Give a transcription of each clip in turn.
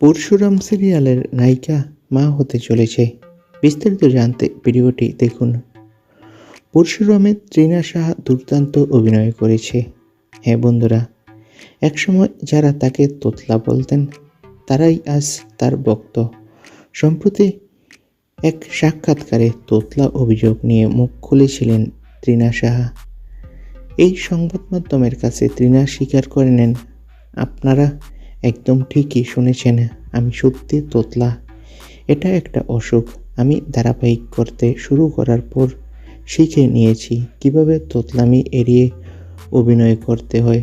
পরশুরাম সিরিয়ালের নায়িকা মা হতে চলেছে। বিস্তারিত জানতে ভিডিওটি দেখুন। পরশুরামে ত্রিনা সাহা দুর্দান্ত অভিনয় করেছে। হ্যাঁ বন্ধুরা, একসময় যারা তাকে তোতলা বলতেন, তারাই আজ তার ভক্ত। সম্প্রতি এক সাক্ষাৎকারে তোতলা অভিযোগ নিয়ে মুখ খুলেছিলেন ত্রিনা সাহা। এই সংবাদ মাধ্যমের কাছে ত্রিনা স্বীকার করে নেন, আপনারা একদম ঠিকই শুনেছেন, আমি সত্যি তোতলা। এটা একটা অসুখ। আমি ধারাবাহিক করতে শুরু করার পর শিখে নিয়েছি কীভাবে তোতলামি এড়িয়ে অভিনয় করতে হয়।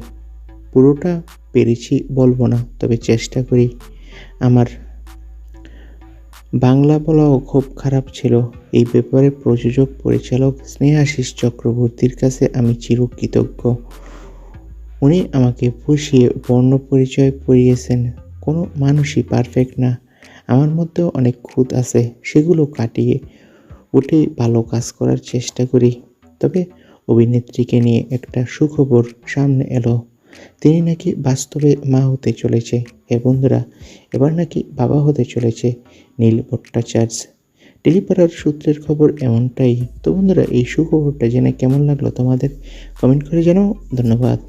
পুরোটা পেরেছি বলব না, তবে চেষ্টা করি। আমার বাংলা বলাও খুব খারাপ ছিল। এই ব্যাপারে প্রযোজক, পরিচালক স্নেহাশিস চক্রবর্তীর কাছে আমি চিরকৃতজ্ঞ। উনি আমাকে পুষিয়ে বর্ণ পরিচয় পড়িয়েছেন কোনো মানুষই পারফেক্ট না। আমার মধ্যেও অনেক খুঁত আছে, সেগুলো কাটিয়ে উঠে ভালো কাজ করার চেষ্টা করি। তবে অভিনেত্রীকে নিয়ে একটা সুখবর সামনে এলো। তিনি নাকি বাস্তবে মা হতে চলেছে। হে বন্ধুরা, এবার নাকি বাবা হতে চলেছে নীল ভট্টাচার্য। টেলিপাড়ার সূত্রের খবর এমনটাই। তো বন্ধুরা, এই সুখবরটা জেনে কেমন লাগল তোমাদের? কমেন্ট করে জানাও। ধন্যবাদ।